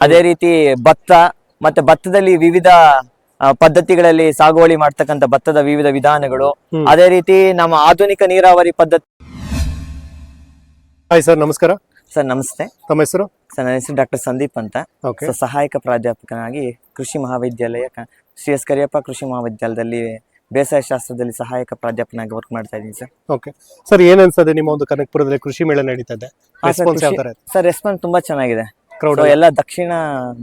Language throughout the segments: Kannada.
ಅದೇ ರೀತಿ ಭತ್ತ ಮತ್ತೆ ಭತ್ತದಲ್ಲಿ ವಿವಿಧ ಪದ್ಧತಿಗಳಲ್ಲಿ ಸಾಗುವಳಿ ಮಾಡ್ತಕ್ಕಂಥ ಭತ್ತದ ವಿವಿಧ ವಿಧಾನಗಳು. ಅದೇ ರೀತಿ ನಮ್ಮ ಆಧುನಿಕ ನೀರಾವರಿ ಪದ್ಧತಿ ಹಾಯ್ ಸರ್ ನಮಸ್ಕಾರ. ಸರ್ ನಮಸ್ತೆ. ತಮ್ಮ ಹೆಸರು? ಸರ್ ನನ್ನ ಹೆಸರು ಡಾಕ್ಟರ್ ಸಂದೀಪ್ ಅಂತ. ಓಕೆ ಸೊ ಸಹಾಯಕ ಪ್ರಾಧ್ಯಾಪಕನಾಗಿ ಕೃಷಿ ಮಹಾವಿದ್ಯಾಲಯ ಕ- ಶ್ರೀ ಎಸ್ ಕರಿಯಪ್ಪ ಕೃಷಿ ಮಹಾವಿದ್ಯಾಲಯದಲ್ಲಿ ಬೇಸಾಯ ಶಾಸ್ತ್ರದಲ್ಲಿ ಸಹಾಯಕ ಪ್ರಾಧ್ಯಾಪಕನಾಗಿ ವರ್ಕ್ ಮಾಡ್ತಾ ಇದ್ದೀನಿ ಸರ್. ಓಕೆ ಸರ್ ಏನ್ ಅನ್ಸದೆ ನಿಮ್ಮ ಒಂದು ಕನಕಪುರದಲ್ಲಿ ಕೃಷಿ ಮೇಳ ನಡೀತಾ ಇದೆ? ರೆಸ್ಪಾನ್ಸ್ ಯಾವ ತರ ಇದೆ ಸರ್ ರೆಸ್ಪಾನ್ಸ್ ತುಂಬಾ ಚೆನ್ನಾಗಿದೆ. ಕ್ರೌಡ್ ಎಲ್ಲ ದಕ್ಷಿಣ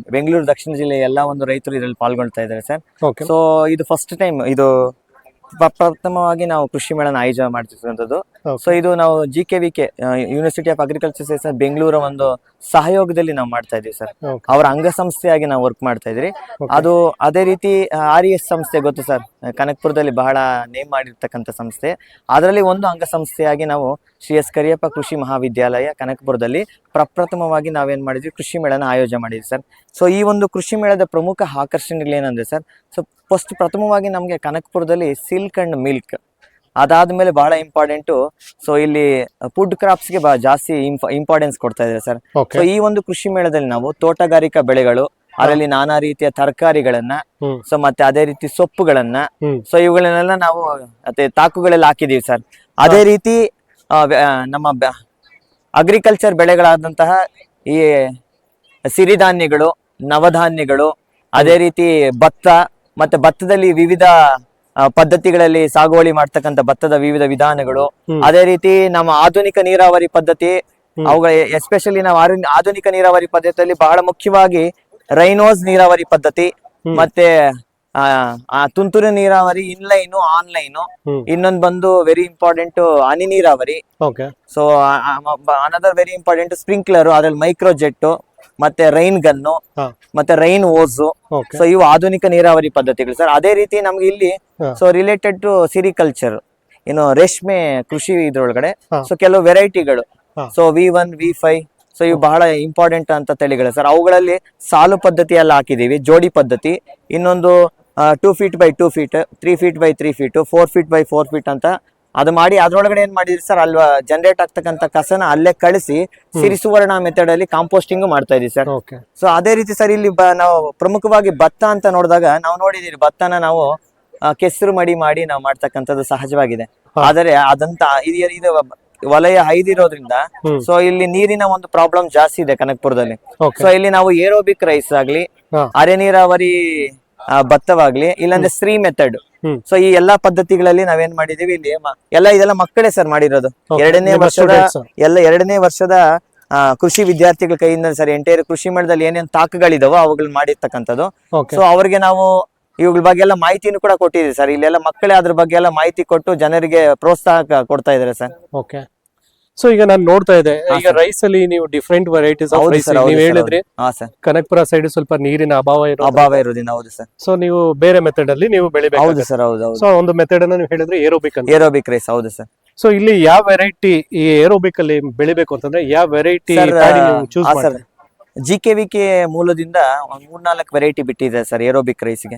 ಬೆಂಗಳೂರು ದಕ್ಷಿಣ ಜಿಲ್ಲೆ ಎಲ್ಲ ಒಂದು ರೈತರು ಇದರಲ್ಲಿ ಪಾಲ್ಗೊಳ್ತಾ ಇದ್ದಾರೆ ಸರ್ ಸೊ ಇದು ಫಸ್ಟ್ ಟೈಮ್ ಇದು ಪ್ರಪ್ರಥಮವಾಗಿ ನಾವು ಕೃಷಿ ಮೇಳನ ಆಯೋಜನೆ ಮಾಡ್ತಿರುವಂಥದ್ದು. ಸೊ ಇದು ನಾವು G K V K university of agriculture science ಬೆಂಗಳೂರ ಒಂದು ಸಹಯೋಗದಲ್ಲಿ ನಾವು ಮಾಡ್ತಾ ಇದೀವಿ ಸರ್. ಅವರ ಅಂಗಸಂಸ್ಥೆಯಾಗಿ ನಾವು ವರ್ಕ್ ಮಾಡ್ತಾ ಇದ್ರಿ ಅದು ಅದೇ ರೀತಿ ಆರ್ ಎಸ್ ಸಂಸ್ಥೆ ಗೊತ್ತು ಸರ್. ಕನಕಪುರದಲ್ಲಿ ಬಹಳ ನೇಮ್ ಮಾಡಿರ್ತಕ್ಕಂಥ ಸಂಸ್ಥೆ. ಅದರಲ್ಲಿ ಒಂದು ಅಂಗಸಂಸ್ಥೆಯಾಗಿ ನಾವು ಶ್ರೀ ಎಸ್ ಕರಿಯಪ್ಪ ಕೃಷಿ ಮಹಾವಿದ್ಯಾಲಯ ಕನಕಪುರದಲ್ಲಿ ಪ್ರಪ್ರಥಮವಾಗಿ ನಾವೇನ್ ಮಾಡಿದ್ವಿ ಕೃಷಿ ಮೇಳನ ಆಯೋಜನೆ ಮಾಡಿದ್ವಿ ಸರ್. ಸೊ ಈ ಒಂದು ಕೃಷಿ ಮೇಳದ ಪ್ರಮುಖ ಆಕರ್ಷಣೆಗಳೇನಂದ್ರೆ ಸರ್ ಸೊ ಫಸ್ಟ್ ಪ್ರಥಮವಾಗಿ ನಮಗೆ ಕನಕಪುರದಲ್ಲಿ ಸಿಲ್ಕ್ ಅಂಡ್ ಮಿಲ್ಕ್ ಅದಾದ್ಮೇಲೆ ಬಹಳ ಇಂಪಾರ್ಟೆಂಟು ಸೊ ಇಲ್ಲಿ ಫುಡ್ ಕ್ರಾಪ್ಸ್ಗೆ ಗೆ ಜಾಸ್ತಿ ಇಂಪಾರ್ಟೆನ್ಸ್ ಕೊಡ್ತಾ ಇದ್ದಾರೆ ಸರ್. ಸೊ ಈ ಒಂದು ಕೃಷಿ ಮೇಳದಲ್ಲಿ ನಾವು ತೋಟಗಾರಿಕಾ ಬೆಳೆಗಳು ಅದರಲ್ಲಿ ನಾನಾ ರೀತಿಯ ತರಕಾರಿಗಳನ್ನ ಸೊ ಮತ್ತೆ ಅದೇ ರೀತಿ ಸೊಪ್ಪುಗಳನ್ನ ಸೊ ಇವುಗಳನ್ನೆಲ್ಲ ನಾವು ಮತ್ತೆ ತಾಕುಗಳಲ್ಲಿ ಹಾಕಿದೀವಿ ಸರ್. ಅದೇ ರೀತಿ ನಮ್ಮ ಅಗ್ರಿಕಲ್ಚರ್ ಬೆಳೆಗಳಾದಂತಹ ಈ ಸಿರಿಧಾನ್ಯಗಳು ನವಧಾನ್ಯಗಳು ಅದೇ ರೀತಿ ಭತ್ತ ಮತ್ತೆ ಭತ್ತದಲ್ಲಿ ವಿವಿಧ ಪದ್ಧತಿಗಳಲ್ಲಿ ಸಾಗುವಳಿ ಮಾಡ್ತಕ್ಕಂಥ ಭತ್ತದ ವಿವಿಧ ವಿಧಾನಗಳು. ಅದೇ ರೀತಿ ನಮ್ಮ ಆಧುನಿಕ ನೀರಾವರಿ ಪದ್ಧತಿ. ಅವುಗಳ ಎಸ್ಪೆಷಲಿ ನಾವು ಆಧುನಿಕ ನೀರಾವರಿ ಪದ್ಧತಿಯಲ್ಲಿ ಬಹಳ ಮುಖ್ಯವಾಗಿ ರೈನೋಸ್ ನೀರಾವರಿ ಪದ್ಧತಿ ಮತ್ತೆ ಆ, ತುಂತುರು ನೀರಾವರಿ ಇನ್ಲೈನು ಆನ್ಲೈನ್ ಇನ್ನೊಂದು ಬಂದು ವೆರಿ ಇಂಪಾರ್ಟೆಂಟ್ ಹನಿ ನೀರಾವರಿ. So another very important sprinkler ಅದ್ರಲ್ಲಿ ಮೈಕ್ರೋ ಜೆಟ್ ಮತ್ತೆ ರೈನ್ ಗನ್ನು ಮತ್ತೆ ರೈನ್ ಓಸು ಸೊ ಇವು ಆಧುನಿಕ ನೀರಾವರಿ ಪದ್ಧತಿಗಳು. ಸರ್ ಅದೇ ರೀತಿ ನಮ್ಗೆ ಇಲ್ಲಿ ಸೊ ರಿಲೇಟೆಡ್ ಟು ಸಿರಿಕಲ್ಚರ್ ಏನು ರೇಷ್ಮೆ ಕೃಷಿ ಇದ್ರೊಳಗಡೆ. ಸೊ ಕೆಲವು ವೆರೈಟಿಗಳು so V one V five so ಇವು ಬಹಳ ಇಂಪಾರ್ಟೆಂಟ್ ಅಂತ ತಳಿಗಳು. ಸರ್ ಅವುಗಳಲ್ಲಿ ಸಾಲು ಪದ್ಧತಿ ಎಲ್ಲ ಹಾಕಿದೀವಿ ಜೋಡಿ ಪದ್ಧತಿ. ಇನ್ನೊಂದು two feet by two feet three feet by three feet four feet by four feet ಅಂತ ಅದು ಮಾಡಿ ಅದ್ರೊಳಗಡೆ ಏನ್ ಮಾಡಿದ್ರಿ ಸರ್ ಅಲ್ವಾ ಜನರೇಟ್ ಆಗ್ತಕ್ಕಂತ ಕಸನ ಅಲ್ಲೇ ಕಳಿಸಿ ಸಿರಿಸುವರ್ಣ ಮೆಥಡ್ ಅಲ್ಲಿ ಕಾಂಪೋಸ್ಟಿಂಗ್ ಮಾಡ್ತಾ ಇದೀವಿ ಸರ್ ಸೊ ಅದೇ ರೀತಿ ಸರ್ ಇಲ್ಲಿ ನಾವು ಪ್ರಮುಖವಾಗಿ ಭತ್ತ ಅಂತ ನೋಡಿದಾಗ ನಾವು ನೋಡಿದೀವಿ ಭತ್ತನ ನಾವು ಕೆಸರು ಮಡಿ ಮಾಡಿ ನಾವು ಮಾಡ್ತಕ್ಕಂಥದ್ದು ಸಹಜವಾಗಿದೆ. ಆದರೆ ಅದಂತ ಇದು ವಲಯ ಐದಿರೋದ್ರಿಂದ ಸೊ ಇಲ್ಲಿ ನೀರಿನ ಒಂದು ಪ್ರಾಬ್ಲಮ್ ಜಾಸ್ತಿ ಇದೆ ಕನಕಪುರದಲ್ಲಿ. ಸೊ ಇಲ್ಲಿ ನಾವು ಏರೋಬಿಕ್ ರೈಸ್ ಆಗ್ಲಿ ಅರೆ ನೀರಾವರಿ ಭತ್ತವಾಗ್ಲಿ ಇಲ್ಲಾಂದ್ರೆ ಸ್ತ್ರೀ ಮೆಥಡ್ ಸೊ ಈ ಎಲ್ಲಾ ಪದ್ಧತಿಗಳಲ್ಲಿ ನಾವೇನ್ ಮಾಡಿದೀವಿ ಇಲ್ಲಿ ಎಲ್ಲ ಇದೆಲ್ಲ ಮಕ್ಕಳೇ ಸರ್ ಮಾಡಿರೋದು. ಎರಡನೇ ವರ್ಷದ. ಎಲ್ಲ ಎರಡನೇ ವರ್ಷದ ಕೃಷಿ ವಿದ್ಯಾರ್ಥಿಗಳ ಕೈಯಿಂದ ಸರ್ ಎಂಟೈರ್ ಕೃಷಿ ಮೇಳದಲ್ಲಿ ಏನೇನ್ ತಾಕುಗಳಿದಾವೋ ಅವುಗಳನ್ನ ಮಾಡಿರ್ತಕ್ಕಂಥದ್ದು. ಸೊ ಅವ್ರಿಗೆ ನಾವು ಇವುಗಳ ಬಗ್ಗೆ ಎಲ್ಲ ಮಾಹಿತಿನೂ ಕೂಡ ಕೊಟ್ಟಿದ್ದೀವಿ ಸರ್ ಇಲ್ಲೆಲ್ಲ ಮಕ್ಕಳೇ ಅದ್ರ ಬಗ್ಗೆ ಎಲ್ಲ ಮಾಹಿತಿ ಕೊಟ್ಟು ಜನರಿಗೆ ಪ್ರೋತ್ಸಾಹ ಕೊಡ್ತಾ ಇದಾರೆ ಸರ್ ಓಕೆ ಸೊ ಈಗ ನಾನು ನೋಡ್ತಾ ಇದ್ದೆ. ಈಗ ರೈಸ್ ಅಲ್ಲಿ ನೀವು ಡಿಫ್ರೆಂಟ್ ವೆರೈಟೀಸ್ ಆಫ್ ರೈಸ್ ನೀವು ಹೇಳಿದ್ರಿ. ಕನಕಪುರ ಸೈಡ್ ಸ್ವಲ್ಪ ನೀರಿನ ಅಭಾವ ಅಭಾವ ಇರೋದಿಲ್ಲ ಹೌದು ಸರ್. ಸೊ ನೀವು ಬೇರೆ ಮೆಥಡ್ ಅಲ್ಲಿ ನೀವು ಹೌದು ಬೆಳಿಬೇಕು ಸರ್ ಹೌದು ಹೌದು. ಸೊ ಒಂದು ಮೆಥಡ್ ಅನ್ನ ನೀವು ಹೇಳಿದ್ರೆ ಏರೋಬಿಕ್ ಅಂತ. ಏರೋಬಿಕ್ ರೈಸ್ ಹೌದು ಸರ್. ಸೊ ಇಲ್ಲಿ ಯಾವ ವೆರೈಟಿ ಈ ಏರೋಬಿಕ್ ಅಲ್ಲಿ ಬೆಳಿಬೇಕು ಅಂತಂದ್ರೆ ಯಾವ variety choose G K V K ಮೂಲದಿಂದ ಒಂದ್ ಮೂರ್ನಾಲ್ಕು ವೆರೈಟಿ ಬಿಟ್ಟಿದೆ ಸರ್ ಏರೋಬಿಕ್ ರೈಸ್ಗೆ.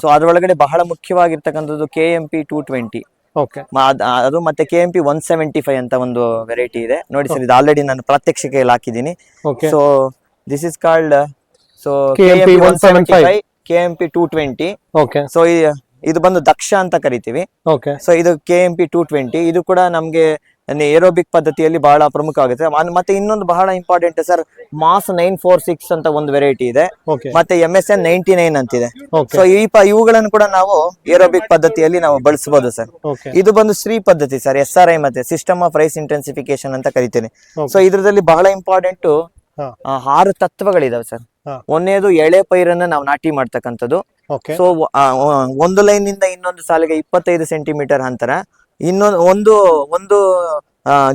ಸೊ ಅದ್ರೊಳಗಡೆ ಬಹಳ ಮುಖ್ಯವಾಗಿರ್ತಕ್ಕಂಥದ್ದು K M P two twenty ಅದು ಮತ್ತೆ K M P one seventy five ಅಂತ ಒಂದು ವೆರೈಟಿ ಇದೆ. ನೋಡಿ ಸರ್ ಇದು ಆಲ್ರೆಡಿ ನಾನು ಪ್ರಾತ್ಯಕ್ಷಿಕೆಯಲ್ಲಿ ಹಾಕಿದ್ದೀನಿ. So this is called so KMP 175, K M P two twenty so ಇದು ಬಂದು ದಕ್ಷ ಅಂತ ಕರಿತೀವಿ. ಸೊ ಇದು K M P two twenty ಇದು ಕೂಡ ನಮ್ಗೆ ಏರೋಬಿಕ್ ಪದ್ಧತಿಯಲ್ಲಿ ಬಹಳ ಪ್ರಮುಖ ಆಗುತ್ತೆ ಮತ್ತೆ ಇನ್ನೊಂದು ಬಹಳ important sir MAS nine four six ಅಂತ ಒಂದು ವೆರೈಟಿ ಇದೆ. ಮತ್ತೆ M S N ninety nine ಅಂತಿದೆ. ಸೊ ಈ ಇವುಗಳನ್ನು ಕೂಡ ನಾವು ಏರೋಬಿಕ್ ಪದ್ಧತಿಯಲ್ಲಿ ನಾವು ಬಳಸಬಹುದು ಸರ್. ಇದು ಬಂದು ಶ್ರೀ ಪದ್ಧತಿ ಸರ್ ಎಸ್ ಆರ್ ಐ ಮತ್ತೆ ಸಿಸ್ಟಮ್ ಆಫ್ ರೈಸ್ ಇಂಟೆನ್ಸಿಫಿಕೇಶನ್ ಅಂತ ಕರಿತೇನೆ. ಸೊ ಇದರಲ್ಲಿ ಬಹಳ ಇಂಪಾರ್ಟೆಂಟ್ ಆರು ತತ್ವಗಳಿದಾವೆ ಸರ್. ಒಂದೇದು ಎಳೆ ಪೈರನ್ನ ನಾವು ನಾಟಿ ಮಾಡ್ತಕ್ಕಂಥದ್ದು. ಸೊ ಒಂದು ಲೈನ್ನಿಂದ ಇನ್ನೊಂದು ಸಾಲಿಗೆ ಇಪ್ಪತ್ತೈದು ಸೆಂಟಿಮೀಟರ್ ಅಂತರ. ಇನ್ನೊಂದು ಒಂದು ಒಂದು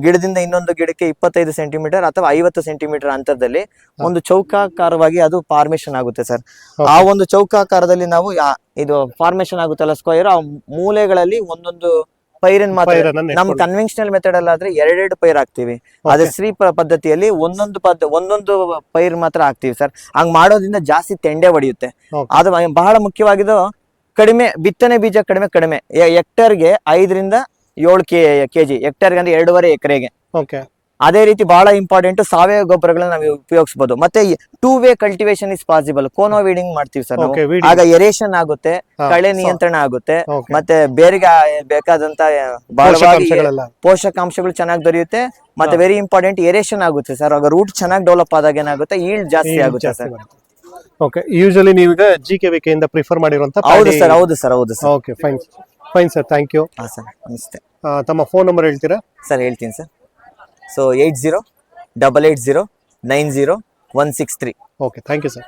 ಗಿಡದಿಂದ ಇನ್ನೊಂದು ಗಿಡಕ್ಕೆ ಇಪ್ಪತ್ತೈದು ಸೆಂಟಿಮೀಟರ್ ಅಥವಾ ಐವತ್ತು ಸೆಂಟಿಮೀಟರ್ ಅಂತರದಲ್ಲಿ ಒಂದು ಚೌಕಾಕಾರವಾಗಿ ಅದು ಫಾರ್ಮೇಶನ್ ಆಗುತ್ತೆ ಸರ್. ಆ ಒಂದು ಚೌಕಾಕಾರದಲ್ಲಿ ನಾವು ಇದು ಫಾರ್ಮೇಶನ್ ಆಗುತ್ತಲ್ಲ ಸ್ಕ್ವೈರ್ ಆ ಮೂಲೆಗಳಲ್ಲಿ ಒಂದೊಂದು ಪೈರನ್ ಮಾತ್ರ ನಮ್. ಕನ್ವೆನ್ಷನಲ್ ಮೆಥಡ್ ಅಲ್ಲಿ ಆದ್ರೆ ಎರಡೆರಡು ಪೈರ್ ಹಾಕ್ತಿವಿ. ಅದೇ ಶ್ರೀ ಪದ್ಧತಿಯಲ್ಲಿ ಒಂದೊಂದು ಪದ್ಧ ಒಂದೊಂದು ಪೈರ್ ಮಾತ್ರ ಹಾಕ್ತಿವಿ ಸರ್. ಹಂಗ್ ಮಾಡೋದ್ರಿಂದ ಜಾಸ್ತಿ ತೆಂಡೆ ಹೊಡೆಯುತ್ತೆ. ಅದು ಬಹಳ ಮುಖ್ಯವಾಗಿದ್ದು ಕಡಿಮೆ ಬಿತ್ತನೆ ಬೀಜ ಕಡಿಮೆ ಕಡಿಮೆ. ಹೆಕ್ಟರ್ಗೆ ಐದರಿಂದ ಏಳು ಕೆ ಕೆಜಿ ಹೆಕ್ಟೇರ್ಗೆ ಅಂದ್ರೆ ಎರಡೂವರೆ ಎಕರೆಗೆ. ಓಕೆ. ಅದೇ ರೀತಿ ಬಹಳ ಇಂಪಾರ್ಟೆಂಟ್ ಸಾವಯವ ಗೊಬ್ಬರಗಳನ್ನ ನಾವು ಉಪಯೋಗಿಸಬಹುದು ಮತ್ತೆ two way cultivation is possible cono weeding ಮಾಡ್ತೀವಿ ಸರ್ ನಾವು. ಆಗ ಎರೇಷನ್ ಆಗುತ್ತೆ ಕಳೆ ನಿಯಂತ್ರಣ ಆಗುತ್ತೆ ಮತ್ತೆ ಬೇರಿಗೆ ಬೇಕಾದಂತ ಪೋಷಕಾಂಶಗಳು ಚೆನ್ನಾಗಿ ದೊರೆಯುತ್ತೆ ಮತ್ತೆ ವೆರಿ ಇಂಪಾರ್ಟೆಂಟ್ ಎರೇಷನ್ ಆಗುತ್ತೆ ಸರ್. ಆಗ ರೂಟ್ ಚೆನ್ನಾಗಿ ಡೆವಲಪ್ ಆದಾಗ ಏನಾಗುತ್ತೆ ಈಲ್ಡ್ ಜಾಸ್ತಿ ಆಗುತ್ತೆ ಸರ್. ಓಕೆ ಯೂಶಲಿ ನೀವೀಗ ಜಿ ಕೆ ವಿಕೆಯಿಂದ ಪ್ರಿಫರ್ ಮಾಡಿರುವಂತ ಹೌದು ಸರ್ ಹೌದು ಸರ್ ಹೌದು sir. Okay fine fine sir thank you ಹಾಂ ಸರ್ ನಮಸ್ತೆ. ತಮ್ಮ ಫೋನ್ ನಂಬರ್ ಹೇಳ್ತೀರಾ? ಸರ್ ಹೇಳ್ತೀನಿ sir so eight zero double eight zero nine zero one six three okay thank you sir